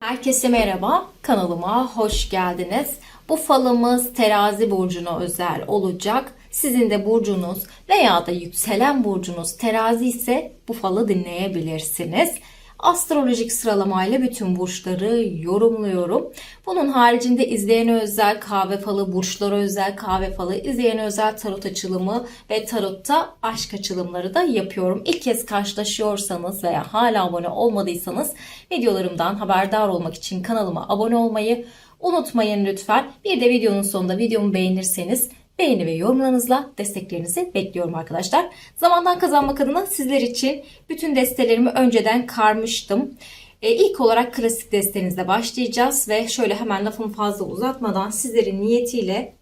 Herkese merhaba, kanalıma hoş geldiniz. Bu falımız terazi burcuna özel olacak. Sizin de burcunuz veya da yükselen burcunuz terazi ise bu falı dinleyebilirsiniz. Astrolojik sıralamayla bütün burçları yorumluyorum. Bunun haricinde izleyene özel kahve falı, burçlara özel kahve falı, izleyene özel tarot açılımı ve tarotta aşk açılımları da yapıyorum. İlk kez karşılaşıyorsanız veya hala abone olmadıysanız videolarımdan haberdar olmak için kanalıma abone olmayı unutmayın lütfen. Bir de videonun sonunda videomu beğenirseniz beğeni ve yorumlarınızla desteklerinizi bekliyorum arkadaşlar. Zamandan kazanmak adına sizler için bütün destelerimi önceden karmıştım. E, ilk olarak klasik destenizle başlayacağız ve şöyle hemen lafımı fazla uzatmadan sizlerin niyetiyle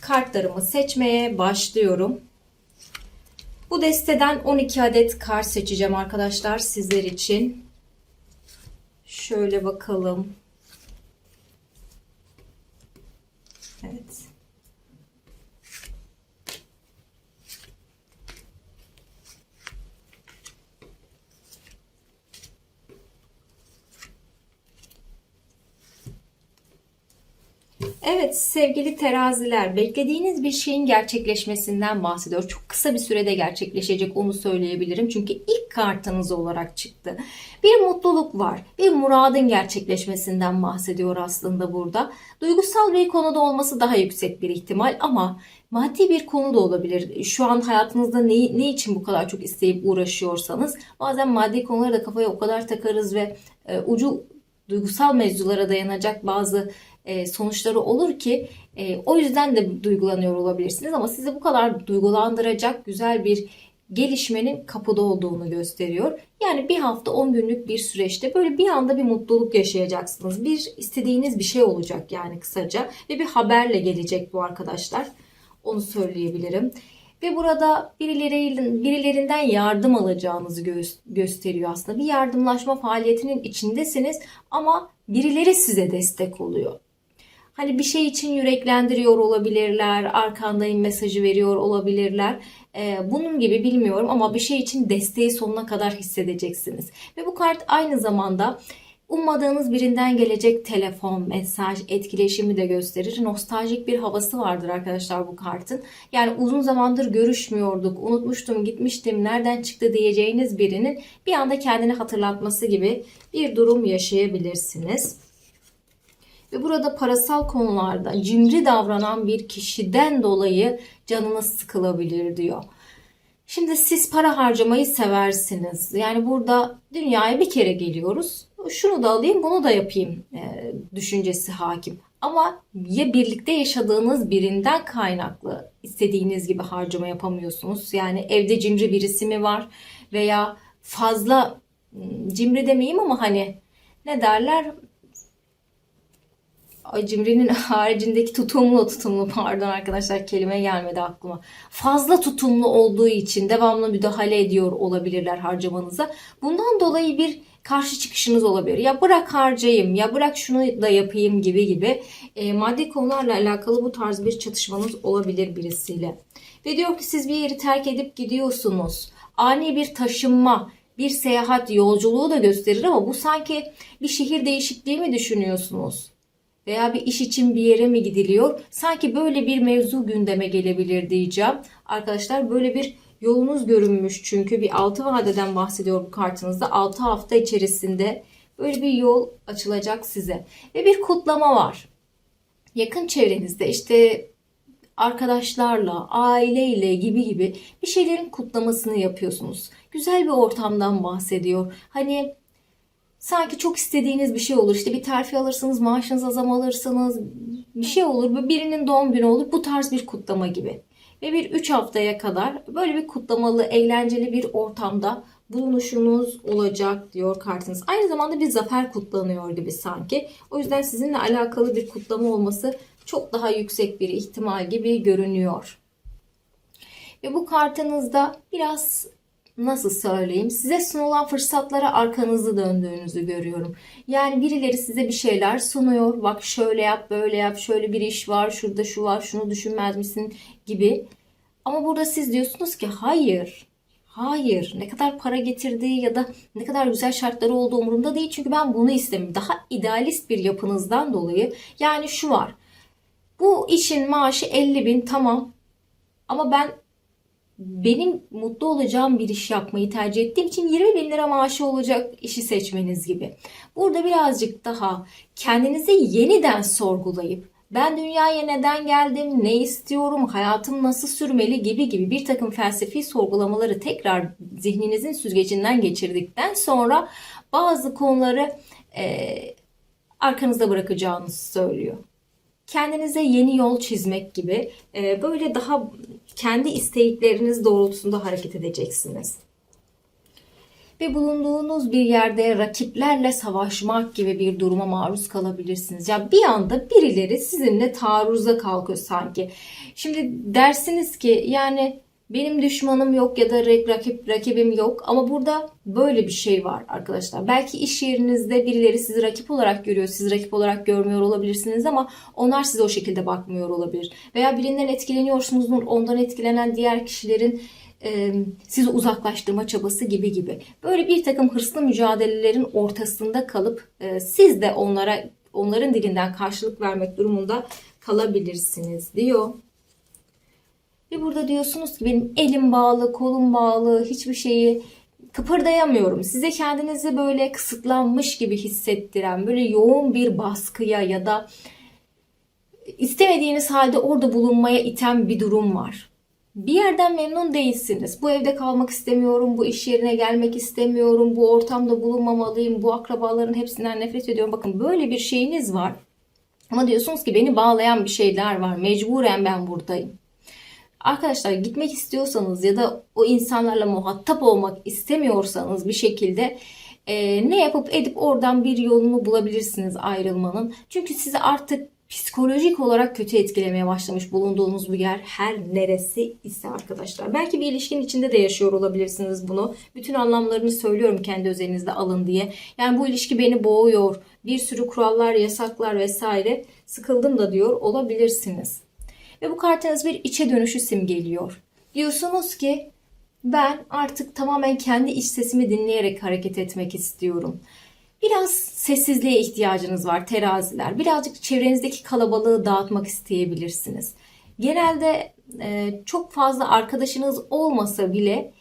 kartlarımı seçmeye başlıyorum. Bu desteden 12 adet kart seçeceğim arkadaşlar sizler için. Şöyle bakalım. Evet. Evet sevgili teraziler beklediğiniz bir şeyin gerçekleşmesinden bahsediyor. Çok kısa bir sürede gerçekleşecek onu söyleyebilirim. Çünkü ilk kartınız olarak çıktı. Bir mutluluk var. Bir muradın gerçekleşmesinden bahsediyor aslında burada. Duygusal bir konuda olması daha yüksek bir ihtimal ama maddi bir konu da olabilir. Şu an hayatınızda ne, ne için bu kadar çok isteyip uğraşıyorsanız bazen maddi konulara da kafaya o kadar takarız ve e, ucu duygusal mevzulara dayanacak bazı sonuçları olur ki e, o yüzden de duygulanıyor olabilirsiniz ama sizi bu kadar duygulandıracak güzel bir gelişmenin kapıda olduğunu gösteriyor. Yani bir hafta 10 günlük bir süreçte böyle bir anda bir mutluluk yaşayacaksınız. Bir istediğiniz bir şey olacak yani kısaca ve bir haberle gelecek bu arkadaşlar. Onu söyleyebilirim. Ve burada birileri, birilerinden yardım alacağınızı gö- gösteriyor aslında. Bir yardımlaşma faaliyetinin içindesiniz ama birileri size destek oluyor. Hani bir şey için yüreklendiriyor olabilirler, arkandayım mesajı veriyor olabilirler. Ee, bunun gibi bilmiyorum ama bir şey için desteği sonuna kadar hissedeceksiniz. Ve bu kart aynı zamanda ummadığınız birinden gelecek telefon, mesaj, etkileşimi de gösterir. Nostaljik bir havası vardır arkadaşlar bu kartın. Yani uzun zamandır görüşmüyorduk, unutmuştum, gitmiştim, nereden çıktı diyeceğiniz birinin bir anda kendini hatırlatması gibi bir durum yaşayabilirsiniz. Ve burada parasal konularda cimri davranan bir kişiden dolayı canınız sıkılabilir diyor. Şimdi siz para harcamayı seversiniz. Yani burada dünyaya bir kere geliyoruz. Şunu da alayım, bunu da yapayım e, düşüncesi hakim. Ama ya birlikte yaşadığınız birinden kaynaklı istediğiniz gibi harcama yapamıyorsunuz. Yani evde cimri birisi mi var veya fazla cimri demeyeyim ama hani ne derler Ay cimrinin haricindeki tutumlu tutumlu pardon arkadaşlar kelime gelmedi aklıma. Fazla tutumlu olduğu için devamlı müdahale ediyor olabilirler harcamanıza. Bundan dolayı bir karşı çıkışınız olabilir. Ya bırak harcayayım ya bırak şunu da yapayım gibi gibi e, maddi konularla alakalı bu tarz bir çatışmanız olabilir birisiyle. Ve diyor ki siz bir yeri terk edip gidiyorsunuz. Ani bir taşınma, bir seyahat yolculuğu da gösterir ama bu sanki bir şehir değişikliği mi düşünüyorsunuz? Veya bir iş için bir yere mi gidiliyor? Sanki böyle bir mevzu gündeme gelebilir diyeceğim. Arkadaşlar böyle bir yolunuz görünmüş çünkü bir 6 vadeden bahsediyor bu kartınızda. 6 hafta içerisinde böyle bir yol açılacak size. Ve bir kutlama var. Yakın çevrenizde işte arkadaşlarla, aileyle gibi gibi bir şeylerin kutlamasını yapıyorsunuz. Güzel bir ortamdan bahsediyor. Hani sanki çok istediğiniz bir şey olur. İşte bir terfi alırsınız, maaşınıza zam alırsınız, bir şey olur. Birinin doğum günü olur. Bu tarz bir kutlama gibi. Ve bir 3 haftaya kadar böyle bir kutlamalı, eğlenceli bir ortamda bulunuşunuz olacak diyor kartınız. Aynı zamanda bir zafer kutlanıyor gibi sanki. O yüzden sizinle alakalı bir kutlama olması çok daha yüksek bir ihtimal gibi görünüyor. Ve bu kartınızda biraz nasıl söyleyeyim size sunulan fırsatlara arkanızı döndüğünüzü görüyorum. Yani birileri size bir şeyler sunuyor. Bak şöyle yap, böyle yap, şöyle bir iş var, şurada şu var, şunu düşünmez misin gibi. Ama burada siz diyorsunuz ki hayır. Hayır, ne kadar para getirdiği ya da ne kadar güzel şartları olduğu umurumda değil. Çünkü ben bunu istemiyorum. Daha idealist bir yapınızdan dolayı yani şu var. Bu işin maaşı 50 bin tamam ama ben benim mutlu olacağım bir iş yapmayı tercih ettiğim için 20 bin lira maaşı olacak işi seçmeniz gibi. Burada birazcık daha kendinizi yeniden sorgulayıp ben dünyaya neden geldim, ne istiyorum, hayatım nasıl sürmeli gibi gibi bir takım felsefi sorgulamaları tekrar zihninizin süzgecinden geçirdikten sonra bazı konuları e, arkanızda bırakacağınızı söylüyor kendinize yeni yol çizmek gibi e, böyle daha kendi istekleriniz doğrultusunda hareket edeceksiniz. Ve bulunduğunuz bir yerde rakiplerle savaşmak gibi bir duruma maruz kalabilirsiniz. Ya bir anda birileri sizinle taarruza kalkıyor sanki. Şimdi dersiniz ki yani benim düşmanım yok ya da rakip rakibim yok ama burada böyle bir şey var arkadaşlar. Belki iş yerinizde birileri sizi rakip olarak görüyor, sizi rakip olarak görmüyor olabilirsiniz ama onlar size o şekilde bakmıyor olabilir. Veya birinden etkileniyorsunuz, ondan etkilenen diğer kişilerin e, sizi uzaklaştırma çabası gibi gibi. Böyle bir takım hırslı mücadelelerin ortasında kalıp e, siz de onlara onların dilinden karşılık vermek durumunda kalabilirsiniz diyor. Ve burada diyorsunuz ki benim elim bağlı, kolum bağlı, hiçbir şeyi kıpırdayamıyorum. Size kendinizi böyle kısıtlanmış gibi hissettiren, böyle yoğun bir baskıya ya da istemediğiniz halde orada bulunmaya iten bir durum var. Bir yerden memnun değilsiniz. Bu evde kalmak istemiyorum, bu iş yerine gelmek istemiyorum, bu ortamda bulunmamalıyım, bu akrabaların hepsinden nefret ediyorum. Bakın böyle bir şeyiniz var. Ama diyorsunuz ki beni bağlayan bir şeyler var. Mecburen ben buradayım. Arkadaşlar gitmek istiyorsanız ya da o insanlarla muhatap olmak istemiyorsanız bir şekilde e, ne yapıp edip oradan bir yolunu bulabilirsiniz ayrılmanın. Çünkü sizi artık psikolojik olarak kötü etkilemeye başlamış bulunduğunuz bu yer her neresi ise arkadaşlar. Belki bir ilişkinin içinde de yaşıyor olabilirsiniz bunu. Bütün anlamlarını söylüyorum kendi özelinizde alın diye. Yani bu ilişki beni boğuyor. Bir sürü kurallar, yasaklar vesaire sıkıldım da diyor olabilirsiniz. Ve bu kartınız bir içe dönüşü simgeliyor. Diyorsunuz ki ben artık tamamen kendi iç sesimi dinleyerek hareket etmek istiyorum. Biraz sessizliğe ihtiyacınız var teraziler. Birazcık çevrenizdeki kalabalığı dağıtmak isteyebilirsiniz. Genelde e, çok fazla arkadaşınız olmasa bile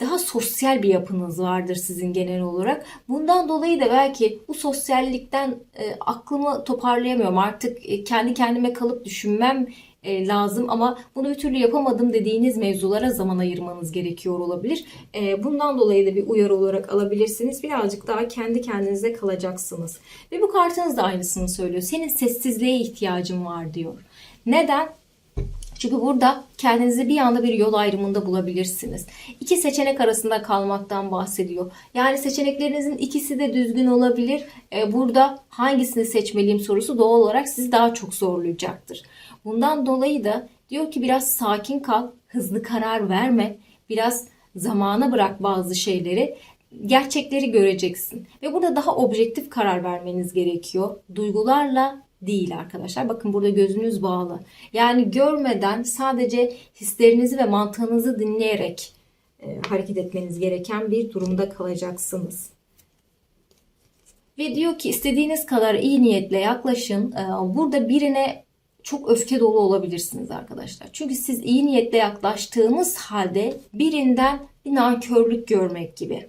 daha sosyal bir yapınız vardır sizin genel olarak. Bundan dolayı da belki bu sosyallikten e, aklımı toparlayamıyorum. Artık e, kendi kendime kalıp düşünmem e, lazım ama bunu bir türlü yapamadım dediğiniz mevzulara zaman ayırmanız gerekiyor olabilir. E, bundan dolayı da bir uyarı olarak alabilirsiniz. Birazcık daha kendi kendinize kalacaksınız. Ve bu kartınız da aynısını söylüyor. Senin sessizliğe ihtiyacın var diyor. Neden? Çünkü burada kendinizi bir anda bir yol ayrımında bulabilirsiniz. İki seçenek arasında kalmaktan bahsediyor. Yani seçeneklerinizin ikisi de düzgün olabilir. E, burada hangisini seçmeliyim sorusu doğal olarak sizi daha çok zorlayacaktır. Bundan dolayı da diyor ki biraz sakin kal, hızlı karar verme, biraz zamana bırak bazı şeyleri. Gerçekleri göreceksin. Ve burada daha objektif karar vermeniz gerekiyor. Duygularla değil arkadaşlar. Bakın burada gözünüz bağlı. Yani görmeden sadece hislerinizi ve mantığınızı dinleyerek e, hareket etmeniz gereken bir durumda kalacaksınız. Ve diyor ki istediğiniz kadar iyi niyetle yaklaşın. E, burada birine çok öfke dolu olabilirsiniz arkadaşlar. Çünkü siz iyi niyetle yaklaştığınız halde birinden bir nankörlük görmek gibi.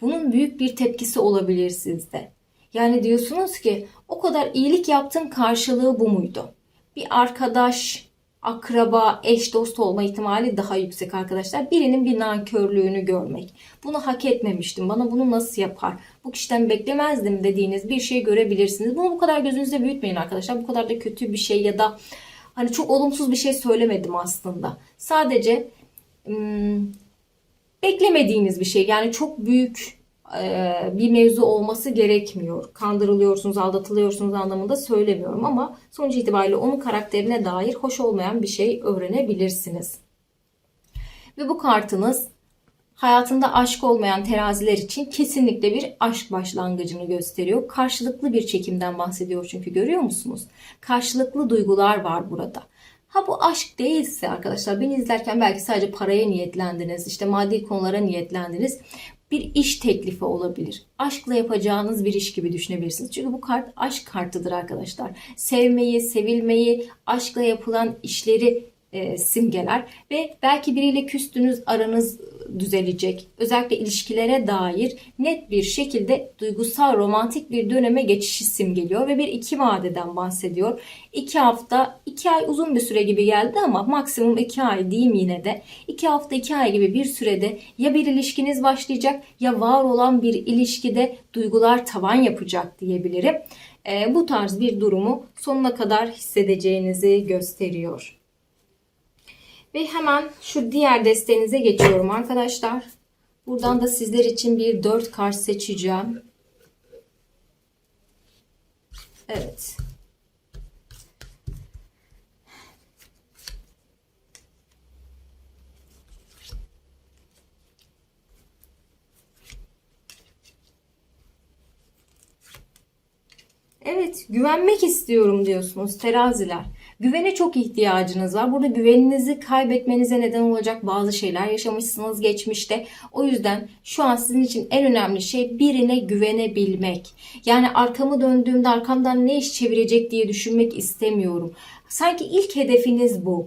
Bunun büyük bir tepkisi olabilir sizde. Yani diyorsunuz ki o kadar iyilik yaptım karşılığı bu muydu? Bir arkadaş, akraba, eş, dost olma ihtimali daha yüksek arkadaşlar. Birinin bir nankörlüğünü görmek. Bunu hak etmemiştim. Bana bunu nasıl yapar? Bu kişiden beklemezdim dediğiniz bir şey görebilirsiniz. Bunu bu kadar gözünüzde büyütmeyin arkadaşlar. Bu kadar da kötü bir şey ya da hani çok olumsuz bir şey söylemedim aslında. Sadece hmm, beklemediğiniz bir şey. Yani çok büyük bir mevzu olması gerekmiyor. Kandırılıyorsunuz, aldatılıyorsunuz anlamında söylemiyorum ama sonuç itibariyle onun karakterine dair hoş olmayan bir şey öğrenebilirsiniz. Ve bu kartınız hayatında aşk olmayan teraziler için kesinlikle bir aşk başlangıcını gösteriyor. Karşılıklı bir çekimden bahsediyor çünkü görüyor musunuz? Karşılıklı duygular var burada. Ha bu aşk değilse arkadaşlar beni izlerken belki sadece paraya niyetlendiniz, işte maddi konulara niyetlendiniz. Bir iş teklifi olabilir. Aşkla yapacağınız bir iş gibi düşünebilirsiniz. Çünkü bu kart aşk kartıdır arkadaşlar. Sevmeyi, sevilmeyi, aşkla yapılan işleri e, simgeler ve belki biriyle küstünüz aranız düzelecek. Özellikle ilişkilere dair net bir şekilde duygusal romantik bir döneme geçişi simgeliyor ve bir iki vadeden bahsediyor. İki hafta, iki ay uzun bir süre gibi geldi ama maksimum iki ay diyeyim yine de. iki hafta, iki ay gibi bir sürede ya bir ilişkiniz başlayacak ya var olan bir ilişkide duygular tavan yapacak diyebilirim. E, bu tarz bir durumu sonuna kadar hissedeceğinizi gösteriyor. Ve hemen şu diğer desteğinize geçiyorum arkadaşlar. Buradan da sizler için bir 4 kart seçeceğim. Evet. Evet, güvenmek istiyorum diyorsunuz teraziler. Güvene çok ihtiyacınız var. Burada güveninizi kaybetmenize neden olacak bazı şeyler yaşamışsınız geçmişte. O yüzden şu an sizin için en önemli şey birine güvenebilmek. Yani arkamı döndüğümde arkamdan ne iş çevirecek diye düşünmek istemiyorum. Sanki ilk hedefiniz bu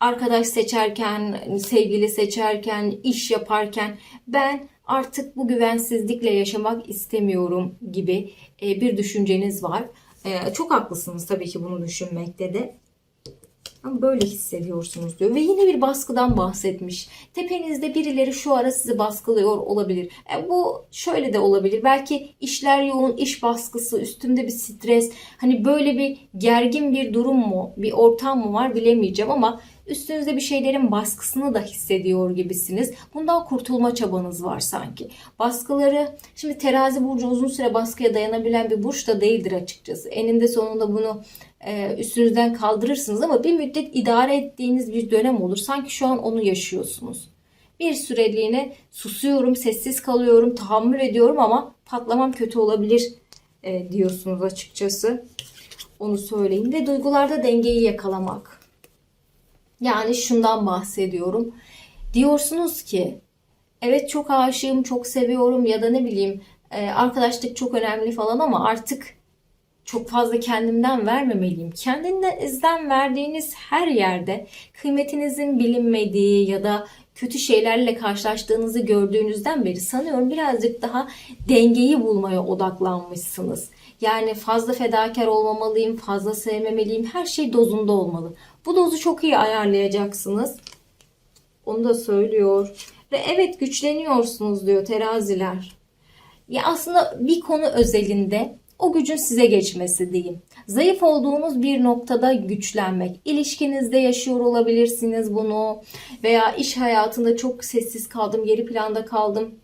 arkadaş seçerken, sevgili seçerken, iş yaparken ben artık bu güvensizlikle yaşamak istemiyorum gibi e, bir düşünceniz var. E, çok haklısınız tabii ki bunu düşünmekte de. Ama böyle hissediyorsunuz diyor. Ve yine bir baskıdan bahsetmiş. Tepenizde birileri şu ara sizi baskılıyor olabilir. E, bu şöyle de olabilir. Belki işler yoğun, iş baskısı, üstümde bir stres. Hani böyle bir gergin bir durum mu, bir ortam mı var bilemeyeceğim ama üstünüzde bir şeylerin baskısını da hissediyor gibisiniz. Bundan kurtulma çabanız var sanki. Baskıları, şimdi terazi burcu uzun süre baskıya dayanabilen bir burç da değildir açıkçası. Eninde sonunda bunu e, üstünüzden kaldırırsınız ama bir müddet idare ettiğiniz bir dönem olur. Sanki şu an onu yaşıyorsunuz. Bir süreliğine susuyorum, sessiz kalıyorum, tahammül ediyorum ama patlamam kötü olabilir e, diyorsunuz açıkçası. Onu söyleyeyim. Ve duygularda dengeyi yakalamak. Yani şundan bahsediyorum. Diyorsunuz ki evet çok aşığım, çok seviyorum ya da ne bileyim e, arkadaşlık çok önemli falan ama artık çok fazla kendimden vermemeliyim. Kendinizden verdiğiniz her yerde kıymetinizin bilinmediği ya da kötü şeylerle karşılaştığınızı gördüğünüzden beri sanıyorum birazcık daha dengeyi bulmaya odaklanmışsınız. Yani fazla fedakar olmamalıyım, fazla sevmemeliyim. Her şey dozunda olmalı. Bu dozu çok iyi ayarlayacaksınız. Onu da söylüyor. Ve evet güçleniyorsunuz diyor teraziler. Ya aslında bir konu özelinde o gücün size geçmesi diyeyim. Zayıf olduğunuz bir noktada güçlenmek. İlişkinizde yaşıyor olabilirsiniz bunu veya iş hayatında çok sessiz kaldım, geri planda kaldım.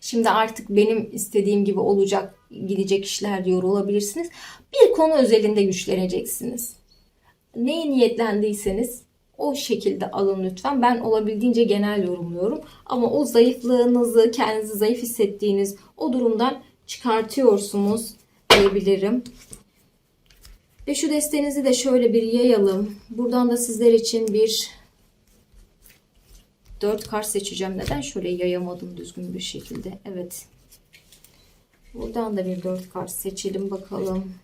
Şimdi artık benim istediğim gibi olacak, gidecek işler diyor olabilirsiniz. Bir konu özelinde güçleneceksiniz. Neye niyetlendiyseniz o şekilde alın lütfen. Ben olabildiğince genel yorumluyorum. Ama o zayıflığınızı, kendinizi zayıf hissettiğiniz o durumdan çıkartıyorsunuz diyebilirim. Ve şu destenizi de şöyle bir yayalım. Buradan da sizler için bir 4 kart seçeceğim. Neden şöyle yayamadım düzgün bir şekilde? Evet. Buradan da bir 4 kart seçelim bakalım.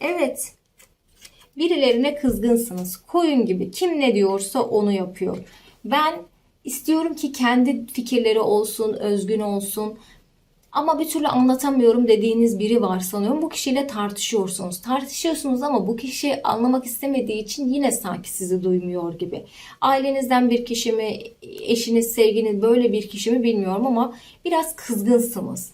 Evet. Birilerine kızgınsınız. Koyun gibi kim ne diyorsa onu yapıyor. Ben istiyorum ki kendi fikirleri olsun, özgün olsun. Ama bir türlü anlatamıyorum dediğiniz biri var sanıyorum. Bu kişiyle tartışıyorsunuz. Tartışıyorsunuz ama bu kişi anlamak istemediği için yine sanki sizi duymuyor gibi. Ailenizden bir kişi mi, eşiniz, sevginiz böyle bir kişi mi bilmiyorum ama biraz kızgınsınız.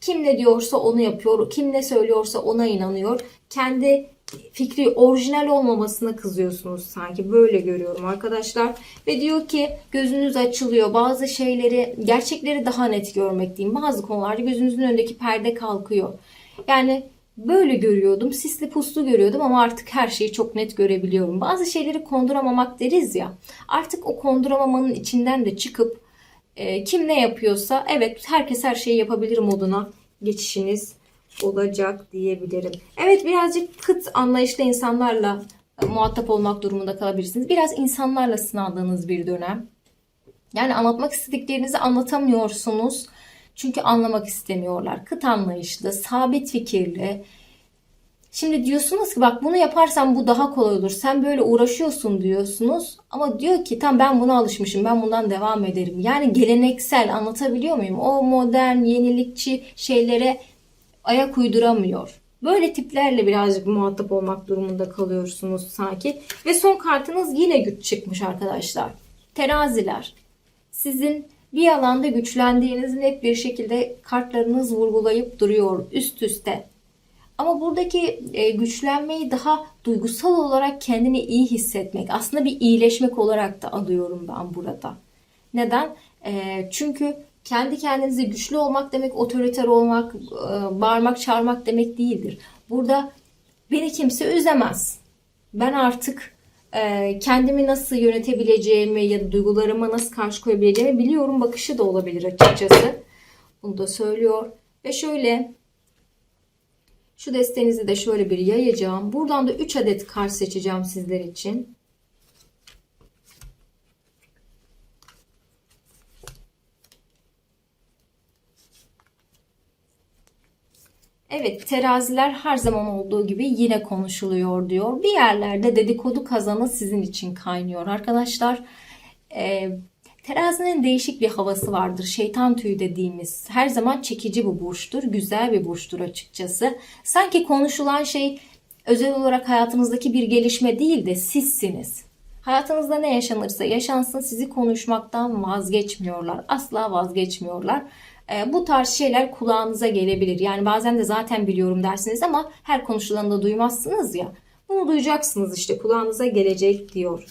Kim ne diyorsa onu yapıyor, kim ne söylüyorsa ona inanıyor. Kendi fikri orijinal olmamasına kızıyorsunuz sanki. Böyle görüyorum arkadaşlar. Ve diyor ki gözünüz açılıyor. Bazı şeyleri gerçekleri daha net görmek diyeyim. Bazı konularda gözünüzün önündeki perde kalkıyor. Yani böyle görüyordum sisli puslu görüyordum ama artık her şeyi çok net görebiliyorum. Bazı şeyleri konduramamak deriz ya artık o konduramamanın içinden de çıkıp e, kim ne yapıyorsa evet herkes her şeyi yapabilir moduna geçişiniz olacak diyebilirim. Evet birazcık kıt anlayışlı insanlarla e, muhatap olmak durumunda kalabilirsiniz. Biraz insanlarla sınandığınız bir dönem. Yani anlatmak istediklerinizi anlatamıyorsunuz. Çünkü anlamak istemiyorlar. Kıt anlayışlı, sabit fikirli. Şimdi diyorsunuz ki bak bunu yaparsan bu daha kolay olur. Sen böyle uğraşıyorsun diyorsunuz. Ama diyor ki tam ben buna alışmışım. Ben bundan devam ederim. Yani geleneksel anlatabiliyor muyum? O modern, yenilikçi şeylere ayak uyduramıyor. Böyle tiplerle birazcık muhatap olmak durumunda kalıyorsunuz sanki. Ve son kartınız yine güç çıkmış arkadaşlar. Teraziler. Sizin bir alanda güçlendiğinizi net bir şekilde kartlarınız vurgulayıp duruyor üst üste. Ama buradaki e, güçlenmeyi daha duygusal olarak kendini iyi hissetmek, aslında bir iyileşmek olarak da alıyorum ben burada. Neden? E, çünkü kendi kendinize güçlü olmak demek otoriter olmak, e, bağırmak, çağırmak demek değildir. Burada beni kimse üzemez. Ben artık e, kendimi nasıl yönetebileceğimi ya da duygularıma nasıl karşı koyabileceğimi biliyorum bakışı da olabilir açıkçası. Bunu da söylüyor. Ve şöyle şu destenizi de şöyle bir yayacağım. Buradan da 3 adet kart seçeceğim sizler için. Evet teraziler her zaman olduğu gibi yine konuşuluyor diyor. Bir yerlerde dedikodu kazanı sizin için kaynıyor arkadaşlar. Ee, terazinin değişik bir havası vardır. Şeytan tüyü dediğimiz her zaman çekici bir burçtur. Güzel bir burçtur açıkçası. Sanki konuşulan şey özel olarak hayatınızdaki bir gelişme değil de sizsiniz. Hayatınızda ne yaşanırsa yaşansın sizi konuşmaktan vazgeçmiyorlar. Asla vazgeçmiyorlar. E, bu tarz şeyler kulağınıza gelebilir. Yani bazen de zaten biliyorum dersiniz ama her konuşulanı duymazsınız ya. Bunu duyacaksınız işte kulağınıza gelecek diyor.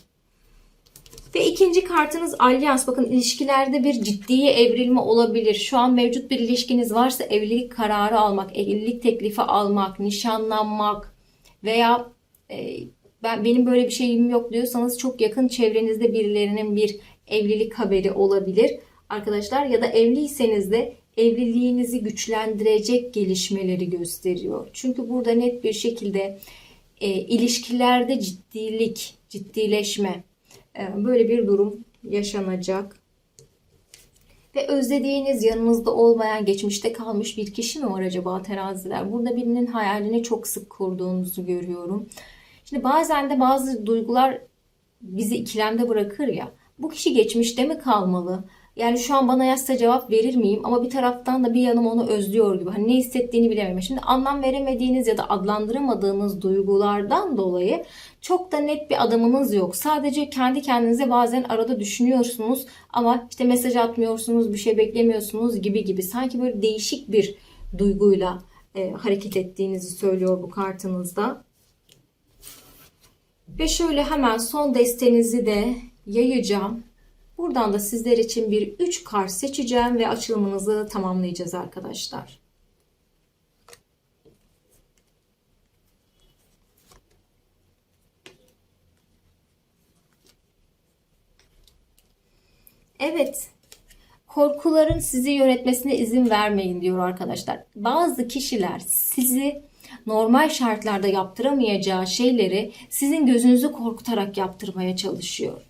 Ve ikinci kartınız alyans. Bakın ilişkilerde bir ciddiye evrilme olabilir. Şu an mevcut bir ilişkiniz varsa evlilik kararı almak, evlilik teklifi almak, nişanlanmak veya e, ben benim böyle bir şeyim yok diyorsanız çok yakın çevrenizde birilerinin bir evlilik haberi olabilir arkadaşlar ya da evliyseniz de evliliğinizi güçlendirecek gelişmeleri gösteriyor. Çünkü burada net bir şekilde e, ilişkilerde ciddilik, ciddileşme e, böyle bir durum yaşanacak. Ve özlediğiniz yanınızda olmayan geçmişte kalmış bir kişi mi var acaba teraziler? Burada birinin hayalini çok sık kurduğunuzu görüyorum. Şimdi bazen de bazı duygular bizi ikilemde bırakır ya. Bu kişi geçmişte mi kalmalı? Yani şu an bana yazsa cevap verir miyim? Ama bir taraftan da bir yanım onu özlüyor gibi. Hani ne hissettiğini bilemiyorum. Şimdi anlam veremediğiniz ya da adlandıramadığınız duygulardan dolayı çok da net bir adamınız yok. Sadece kendi kendinize bazen arada düşünüyorsunuz ama işte mesaj atmıyorsunuz, bir şey beklemiyorsunuz gibi gibi. Sanki böyle değişik bir duyguyla e, hareket ettiğinizi söylüyor bu kartınızda. Ve şöyle hemen son destenizi de yayacağım. Buradan da sizler için bir 3 kart seçeceğim ve açılımınızı tamamlayacağız arkadaşlar. Evet. Korkuların sizi yönetmesine izin vermeyin diyor arkadaşlar. Bazı kişiler sizi normal şartlarda yaptıramayacağı şeyleri sizin gözünüzü korkutarak yaptırmaya çalışıyor.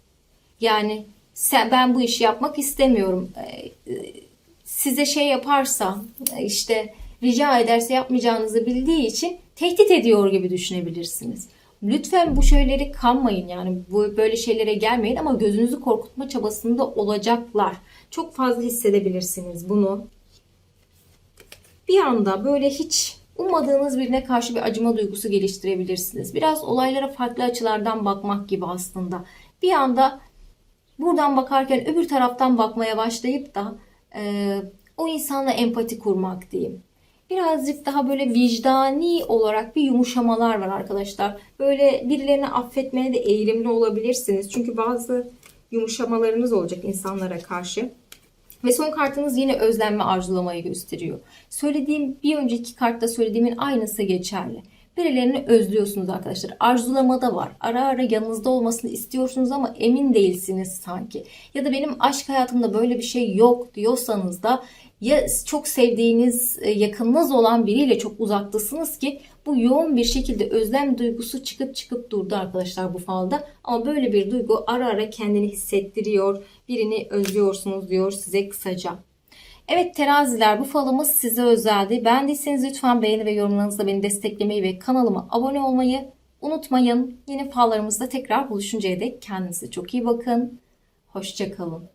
Yani sen, ben bu işi yapmak istemiyorum. Ee, size şey yaparsa işte rica ederse yapmayacağınızı bildiği için tehdit ediyor gibi düşünebilirsiniz. Lütfen bu şeyleri kanmayın yani bu böyle şeylere gelmeyin ama gözünüzü korkutma çabasında olacaklar. Çok fazla hissedebilirsiniz bunu. Bir anda böyle hiç ummadığınız birine karşı bir acıma duygusu geliştirebilirsiniz. Biraz olaylara farklı açılardan bakmak gibi aslında. Bir anda buradan bakarken öbür taraftan bakmaya başlayıp da e, o insanla empati kurmak diyeyim. Birazcık daha böyle vicdani olarak bir yumuşamalar var arkadaşlar. Böyle birilerini affetmeye de eğilimli olabilirsiniz. Çünkü bazı yumuşamalarınız olacak insanlara karşı. Ve son kartınız yine özlenme arzulamayı gösteriyor. Söylediğim bir önceki kartta söylediğimin aynısı geçerli. Birilerini özlüyorsunuz arkadaşlar. Arzulama da var. Ara ara yanınızda olmasını istiyorsunuz ama emin değilsiniz sanki. Ya da benim aşk hayatımda böyle bir şey yok diyorsanız da ya çok sevdiğiniz, e, yakınınız olan biriyle çok uzaktasınız ki bu yoğun bir şekilde özlem duygusu çıkıp çıkıp durdu arkadaşlar bu falda. Ama böyle bir duygu ara ara kendini hissettiriyor. Birini özlüyorsunuz diyor size kısaca. Evet teraziler bu falımız size özeldi. Beğendiyseniz lütfen beğeni ve yorumlarınızla beni desteklemeyi ve kanalıma abone olmayı unutmayın. Yeni fallarımızda tekrar buluşuncaya dek kendinize çok iyi bakın. Hoşçakalın.